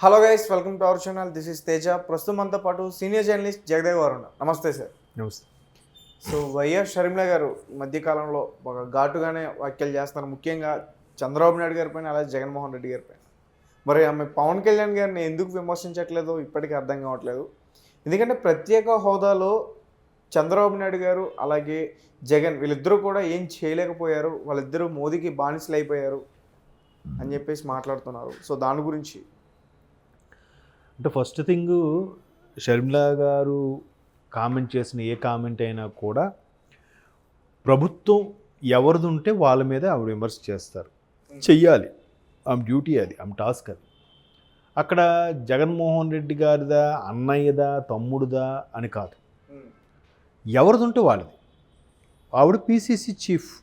Hello guys welcome to our channel. This is Teja. ప్రస్తుతం మనతో పాటు సీనియర్ జర్నలిస్ట్ జగదేవ్ గారు ఉన్నారు. నమస్తే సార్. నమస్తే. సో వైఎస్ షర్మిల గారు ఈ మధ్యకాలంలో ఒక ఘాటుగానే వ్యాఖ్యలు చేస్తున్నారు. ముఖ్యంగా చంద్రబాబు నాయుడు గారి పైన అలాగే జగన్మోహన్ రెడ్డి గారి పైన. మరి ఆమె పవన్ కళ్యాణ్ గారిని ఎందుకు విమర్శించట్లేదో? ఇప్పటికీ అర్థం కావట్లేదు. ఎందుకంటే ప్రత్యేక హోదాలో చంద్రబాబు నాయుడు గారు అలాగే జగన్ వీళ్ళిద్దరూ కూడా ఏం చేయలేకపోయారు. వాళ్ళిద్దరూ మోదీకి బానిసలు అయిపోయారు అని చెప్పేసి మాట్లాడుతున్నారు. సో దాని గురించి అంటే ఫస్ట్ థింగ్ షర్మిల గారు కామెంట్ చేసిన ఏ కామెంట్ అయినా కూడా ప్రభుత్వం ఎవరిది ఉంటే వాళ్ళ మీద ఆవిడ విమర్శ చేస్తారు. చెయ్యాలి. ఆమె డ్యూటీ అది. ఆమె టాస్క్ అది. అక్కడ జగన్మోహన్ రెడ్డి గారిదా అన్నయ్యదా తమ్ముడుదా అని కాదు. ఎవరిది ఉంటే వాళ్ళది. ఆవిడ పీసీసీ చీఫ్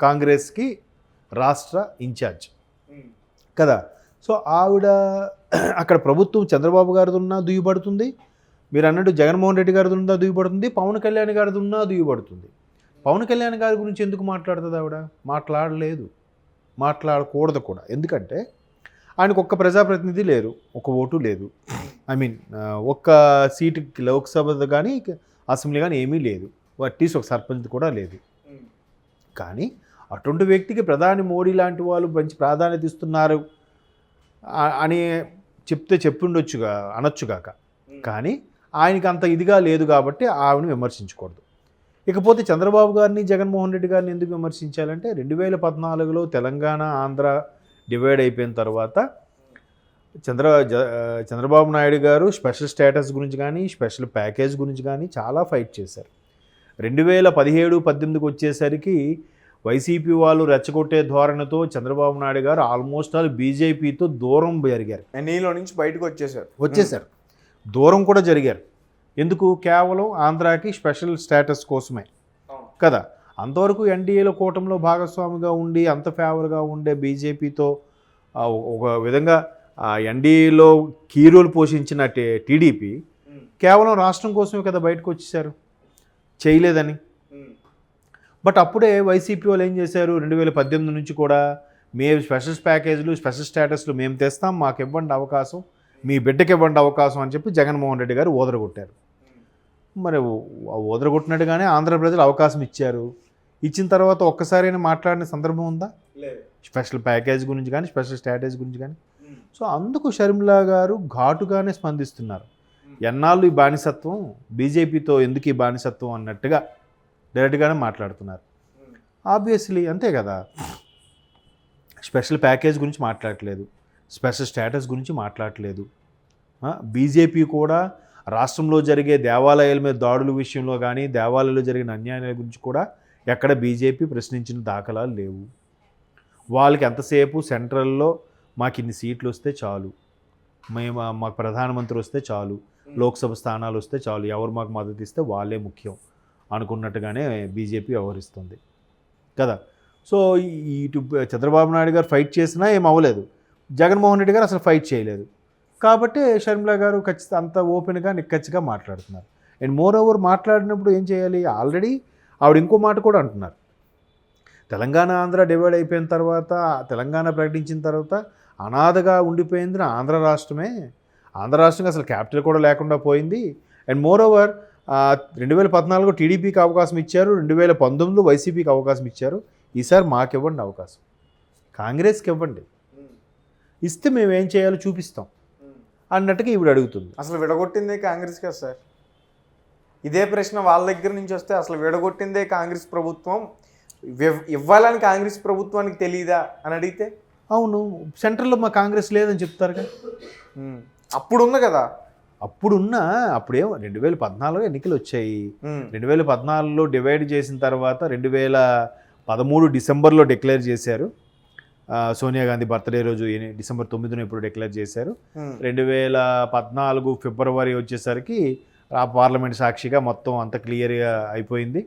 కాంగ్రెస్కి రాష్ట్ర ఇన్ఛార్జ్. కదా? సో ఆవిడ అక్కడ ప్రభుత్వం చంద్రబాబు గారిది ఉన్నా దుయ్యబడుతుంది. మీరు అన్నట్టు జగన్మోహన్ రెడ్డి గారిది ఉన్నా దుయ్యబడుతుంది. పవన్ కళ్యాణ్ గారిది ఉన్నా దుయ్యబడుతుంది. పవన్ కళ్యాణ్ గారి గురించి ఎందుకు మాట్లాడుతుంది ఆవిడ? మాట్లాడలేదు. మాట్లాడకూడదు కూడా. ఎందుకంటే ఆయనకు ఒక్క ప్రజాప్రతినిధి లేరు. ఒక ఓటు లేదు. ఐ మీన్ ఒక్క సీటు లోక్సభ కానీ అసెంబ్లీ కానీ ఏమీ లేదు. అట్లీస్ట్ ఒక సర్పంచ్ కూడా లేదు. కానీ అటువంటి వ్యక్తికి ప్రధాని మోడీ లాంటి వాళ్ళు మంచి ప్రాధాన్యత ఇస్తున్నారు. అని చెప్తే చెప్పుండొచ్చుగా అనొచ్చుగాక. కానీ ఆయనకి అంత ఇదిగా లేదు కాబట్టి ఆవిడని విమర్శించకూడదు. ఇకపోతే చంద్రబాబు గారిని జగన్మోహన్ రెడ్డి గారిని ఎందుకు విమర్శించాలంటే రెండు వేల పద్నాలుగులో తెలంగాణ ఆంధ్ర డివైడ్ అయిపోయిన తర్వాత చంద్ర చంద్రబాబు నాయుడు గారు స్పెషల్ స్టేటస్ గురించి కానీ స్పెషల్ ప్యాకేజ్ గురించి కానీ చాలా ఫైట్ చేశారు. రెండు వేల పదిహేడు పద్దెనిమిదికి వచ్చేసరికి వైసీపీ వాళ్ళు రెచ్చగొట్టే ధోరణితో చంద్రబాబు నాయుడు గారు ఆల్మోస్ట్ ఆల్ బీజేపీతో దూరం జరిగారు. ఎన్ఈలో నుంచి బయటకు వచ్చేసారు. వచ్చేసారు. దూరం కూడా జరిగారు. ఎందుకు? కేవలం ఆంధ్రాకి స్పెషల్ స్టేటస్ కోసమే. కదా? అంతవరకు ఎన్డీఏలో కూటమిలో భాగస్వామిగా ఉండి అంత ఫేవర్గా ఉండే బీజేపీతో ఒక విధంగా ఎన్డీఏలో కీ రోల్ పోషించిన టీడీపీ కేవలం రాష్ట్రం కోసమే కదా బయటకు వచ్చేసారు? చేయలేదని. బట్ అప్పుడే వైసీపీ వాళ్ళు ఏం చేశారు? రెండు వేల పద్దెనిమిది నుంచి కూడా మేము స్పెషల్ ప్యాకేజీలు స్పెషల్ స్టేటస్లు మేము తెస్తాం మాకు ఇవ్వండి అవకాశం మీ బిడ్డకి ఇవ్వండి అవకాశం అని చెప్పి జగన్మోహన్ రెడ్డి గారు ఓదరగొట్టారు. మరి ఓదరగొట్టినట్టుగానే ఆంధ్ర ప్రజలు అవకాశం ఇచ్చారు. ఇచ్చిన తర్వాత ఒక్కసారైనా మాట్లాడిన సందర్భం ఉందా? స్పెషల్ ప్యాకేజ్ గురించి కానీ స్పెషల్ స్టేటస్ గురించి కానీ. సో అందుకు షర్మిలా గారు ఘాటుగానే స్పందిస్తున్నారు. ఎన్నాళ్ళు ఈ బానిసత్వం? బీజేపీతో ఎందుకు ఈ బానిసత్వం అన్నట్టుగా డైరెక్ట్గానే మాట్లాడుతున్నారు. ఆబ్వియస్లీ అంతే కదా. స్పెషల్ ప్యాకేజ్ గురించి మాట్లాడట్లేదు. స్పెషల్ స్టేటస్ గురించి మాట్లాడట్లేదు. బీజేపీ కూడా రాష్ట్రంలో జరిగే దేవాలయాల మీద దాడుల విషయంలో కానీ దేవాలయాల్లో జరిగిన అన్యాయాల గురించి కూడా ఎక్కడ బీజేపీ ప్రశ్నించిన దాఖలాలు లేవు. వాళ్ళకి ఎంతసేపు సెంట్రల్లో మాకు ఇన్ని సీట్లు వస్తే చాలు. మేము మాకు ప్రధానమంత్రి వస్తే చాలు. లోక్సభ స్థానాలు వస్తే చాలు. ఎవరు మాకు మద్దతు ఇస్తే వాళ్ళే ముఖ్యం. అనుకున్నట్టుగానే బీజేపీ వ్యవహరిస్తుంది. కదా? సో ఇటు చంద్రబాబు నాయుడు గారు ఫైట్ చేసినా ఏం అవ్వలేదు. జగన్మోహన్ రెడ్డి గారు అసలు ఫైట్ చేయలేదు. కాబట్టి షర్మిల గారు ఖచ్చితంగా అంత ఓపెన్గా నిక్కచ్చిగా మాట్లాడుతున్నారు. అండ్ మోర్ ఓవర్ మాట్లాడినప్పుడు ఏం చేయాలి? ఆల్రెడీ ఆవిడ ఇంకో మాట కూడా అంటున్నారు. తెలంగాణ ఆంధ్ర డివైడ్ అయిపోయిన తర్వాత తెలంగాణ ప్రకటించిన తర్వాత అనాథగా ఉండిపోయింది ఆంధ్ర రాష్ట్రమే. ఆంధ్ర రాష్ట్రంగా అసలు క్యాపిటల్ కూడా లేకుండా పోయింది. అండ్ మోర్ ఓవర్ రెండు వేల పద్నాలుగు టీడీపీకి అవకాశం ఇచ్చారు రెండు వేల పంతొమ్మిదిలో వైసీపీకి అవకాశం ఇచ్చారు. ఈసారి మాకు ఇవ్వండి అవకాశం. కాంగ్రెస్కి ఇవ్వండి ఇస్తే మేము ఏం చేయాలో చూపిస్తాం. అన్నట్టుగా ఈవిడ అడుగుతుంది. అసలు విడగొట్టిందే కాంగ్రెస్ కదా సార్? ఇదే ప్రశ్న వాళ్ళ దగ్గర నుంచి వస్తే అసలు విడగొట్టిందే కాంగ్రెస్ ప్రభుత్వం? ఇవ్- ఇవ్వాలని కాంగ్రెస్ ప్రభుత్వానికి తెలియదా అని అడిగితే? అవును సెంట్రల్లో మా కాంగ్రెస్ లేదని చెప్తారుగా. ఉమ్. అప్పుడు ఉంది కదా. అప్పుడున్న అప్పుడేమో రెండు వేల పద్నాలుగు ఎన్నికలు వచ్చాయి. రెండు వేల పద్నాలుగులో డివైడ్ చేసిన తర్వాత రెండు వేల పదమూడు డిసెంబర్లో డిక్లేర్ చేశారు సోనియా గాంధీ బర్త్డే రోజు డిసెంబర్ తొమ్మిదిన ఇప్పుడు డిక్లేర్ చేశారు. రెండు వేల పద్నాలుగు ఫిబ్రవరి వచ్చేసరికి ఆ పార్లమెంట్ సాక్షిగా మొత్తం అంత క్లియర్గా అయిపోయింది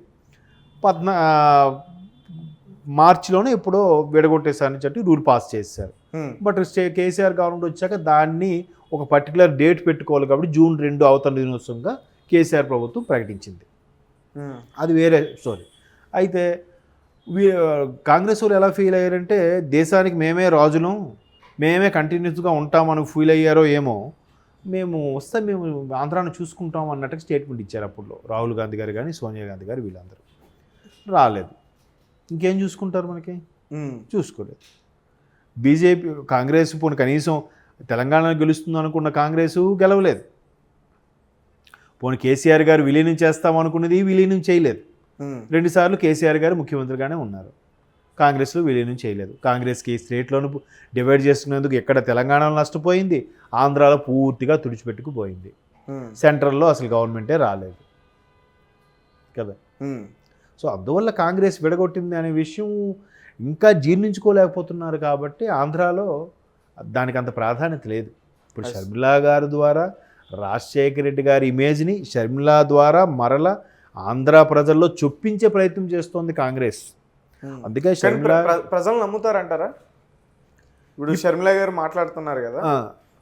పద్నా మార్చిలోనే ఎప్పుడో విడగొట్టేసారని చెప్పి రూల్ పాస్ చేశారు. బట్ స్టే కేసీఆర్ గవర్నమెంట్ వచ్చాక దాన్ని ఒక పర్టికులర్ డేట్ పెట్టుకోవాలి కాబట్టి జూన్ రెండు అవతరణ దినోత్సవంగా కేసీఆర్ ప్రభుత్వం ప్రకటించింది. ఉమ్. అది వేరే స్టోరీ అయితే కాంగ్రెస్ వాళ్ళు ఎలా ఫీల్ అయ్యారంటే దేశానికి మేమే రాజులం మేమే కంటిన్యూస్గా ఉంటామని ఫీల్ అయ్యారో ఏమో మేము వస్తే మేము ఆంధ్రాను చూసుకుంటాం అన్నట్టుగా స్టేట్మెంట్ ఇచ్చారు అప్పుడు రాహుల్ గాంధీ గారు కానీ సోనియా గాంధీ గారు వీళ్ళందరూ. రాలేదు. ఇంకేం చూసుకుంటారు మనకి? ఉమ్, చూసుకోలేదు. బీజేపీ కాంగ్రెస్ పోనీ కనీసం తెలంగాణ గెలుస్తుంది అనుకున్న కాంగ్రెస్ గెలవలేదు. పోనీ కేసీఆర్ గారు విలీనం చేస్తాం అనుకున్నది విలీనం చేయలేదు. రెండుసార్లు కేసీఆర్ గారు ముఖ్యమంత్రిగానే ఉన్నారు. కాంగ్రెస్లో విలీనం చేయలేదు. కాంగ్రెస్కి స్టేట్లోను డివైడ్ చేసుకునేందుకు ఎక్కడ తెలంగాణలో నష్టపోయింది? ఆంధ్రాలో పూర్తిగా తుడిచిపెట్టుకుపోయింది. సెంట్రల్లో అసలు గవర్నమెంటే రాలేదు. కదా? సో అందువల్ల కాంగ్రెస్ విడగొట్టింది అనే విషయం ఇంకా జీర్ణించుకోలేకపోతున్నారు కాబట్టి ఆంధ్రాలో దానికి అంత ప్రాధాన్యత లేదు. ఇప్పుడు. షర్మిలా గారి ద్వారా రాజశేఖర రెడ్డి గారి ఇమేజ్ని షర్మిలా ద్వారా మరల ఆంధ్ర ప్రజల్లో చొప్పించే ప్రయత్నం చేస్తోంది కాంగ్రెస్. ఉమ్. అందుకే షర్మిలా ప్ర- ప్ర- ప్రజలు నమ్ముతారంటారా? ఇప్పుడు షర్మిల గారు మాట్లాడుతున్నారు కదా.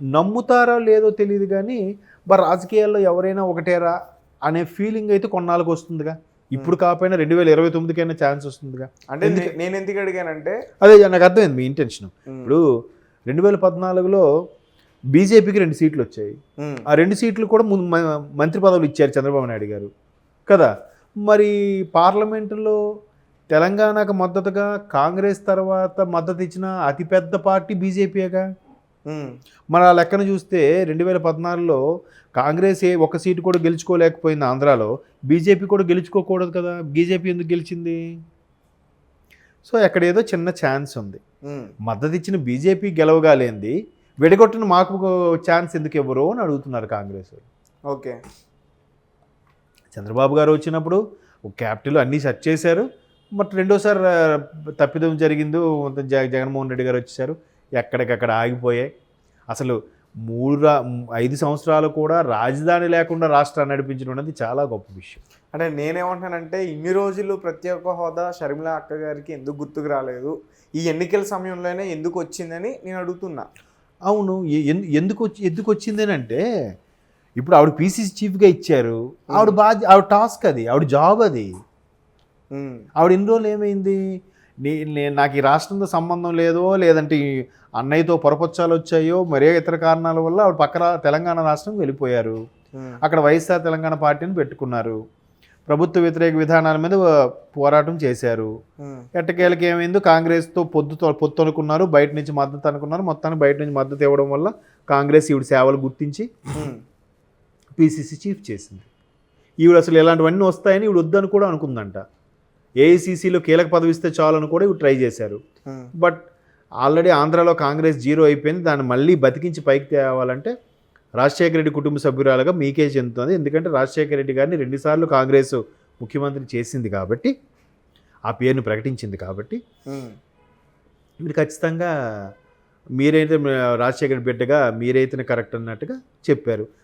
నమ్ముతారో లేదో తెలియదు కానీ మరి రాజకీయాల్లో ఎవరైనా ఒకటేరా అనే ఫీలింగ్ అయితే కొన్నాళ్ళకి వస్తుందిగా. ఇప్పుడు కాకపోయినా రెండు వేల ఇరవై తొమ్మిదికైనా ఛాన్స్ వస్తుందిగా. అంటే నేను ఎందుకు? అడిగానంటే అదే నాకు అర్థమైంది మీ ఇంటెన్షన్ ఉమ్, ఇప్పుడు రెండు వేల పద్నాలుగులో బీజేపీకి రెండు సీట్లు వచ్చాయి. ఆ రెండు సీట్లు కూడా ముందు మంత్రి పదవులు ఇచ్చారు చంద్రబాబు నాయుడు గారు. కదా? మరి పార్లమెంటులో తెలంగాణకు మద్దతుగా కాంగ్రెస్ తర్వాత మద్దతు ఇచ్చిన అతిపెద్ద పార్టీ బీజేపీగా మరి ఆ లెక్కన చూస్తే రెండు వేల పద్నాలుగులో కాంగ్రెస్ ఏ ఒక్క సీటు కూడా గెలుచుకోలేకపోయింది ఆంధ్రాలో. బీజేపీ కూడా గెలుచుకోకూడదు కదా? బీజేపీ ఎందుకు గెలిచింది? సో అక్కడ ఏదో చిన్న ఛాన్స్ ఉంది. మద్దతు ఇచ్చిన బీజేపీ గెలవగాలేంది విడగొట్టిన మాకు ఛాన్స్ ఎందుకు ఇవ్వరు అని అడుగుతున్నారు కాంగ్రెస్ ఓకే. చంద్రబాబు గారు వచ్చినప్పుడు క్యాపిటల్ అన్నీ సెట్ చేశారు బట్ రెండోసారి తప్పిదం జరిగింది జగ జగన్మోహన్ రెడ్డి గారు వచ్చేసారు ఎక్కడికక్కడ ఆగిపోయాయి. అసలు మూడు రా ఐదు సంవత్సరాలు కూడా రాజధాని లేకుండా రాష్ట్రాన్ని నడిపించడం అనేది చాలా గొప్ప విషయం. అంటే నేనేమంటున్నానంటే ఇన్ని రోజులు ప్రత్యేక హోదా షర్మిల అక్క గారికి ఎందుకు గుర్తుకు రాలేదు? ఈ ఎన్నికల సమయంలోనే ఎందుకు వచ్చిందని నేను అడుగుతున్నా. అవును. ఎందుకు వచ్చి ఎందుకు వచ్చింది అని అంటే ఇప్పుడు ఆవిడ పీసీసీ చీఫ్గా ఇచ్చారు. ఆవిడ బాధ్య ఆవిడ టాస్క్ అది ఆవిడ జాబ్ అది. ఆవిడ ఇన్ని రోజులు ఏమైంది? నీ నే- నాకు ఈ రాష్ట్రంతో సంబంధం లేదో లేదంటే అన్నయ్యతో పొరపచ్చాలు వచ్చాయో మరే ఇతర కారణాల వల్ల ఆవిడ పక్క తెలంగాణ రాష్ట్రం వెళ్ళిపోయారు. ఉమ్, అక్కడ వైఎస్ఆర్ తెలంగాణ పార్టీని పెట్టుకున్నారు. ప్రభుత్వ వ్యతిరేక విధానాల మీద పోరాటం చేశారు. ఉమ్, ఎట్టకేలకి ఏమైందో కాంగ్రెస్తో పొద్దుతో పొత్తు అనుకున్నారు బయట నుంచి మద్దతు అనుకున్నారు మొత్తానికి బయట నుంచి మద్దతు ఇవ్వడం వల్ల కాంగ్రెస్ ఈవిడ సేవలు గుర్తించి ఉమ్, పీసీసీ చీఫ్ చేసింది. ఈవిడ అసలు ఇలాంటివన్నీ వస్తాయని ఈవిడ వద్దని కూడా అనుకుందంట. ఏఐసీసీలో కీలక పదవి ఇస్తే చాలని కూడా ఇవి ట్రై చేశారు. బట్ ఆల్రెడీ ఆంధ్రాలో కాంగ్రెస్ జీరో అయిపోయింది. దాన్ని మళ్ళీ బతికించి పైకి తేవాలంటే రాజశేఖర రెడ్డి కుటుంబ సభ్యురాలుగా మీకే చెందుతుంది. ఎందుకంటే రాజశేఖర రెడ్డి గారిని రెండుసార్లు కాంగ్రెస్ ముఖ్యమంత్రి చేసింది కాబట్టి ఆ పేరును ప్రకటించింది కాబట్టి మీరు ఖచ్చితంగా మీరైతే రాజశేఖర బిడ్డగా మీరైతేనే కరెక్ట్ అన్నట్టుగా చెప్పారు.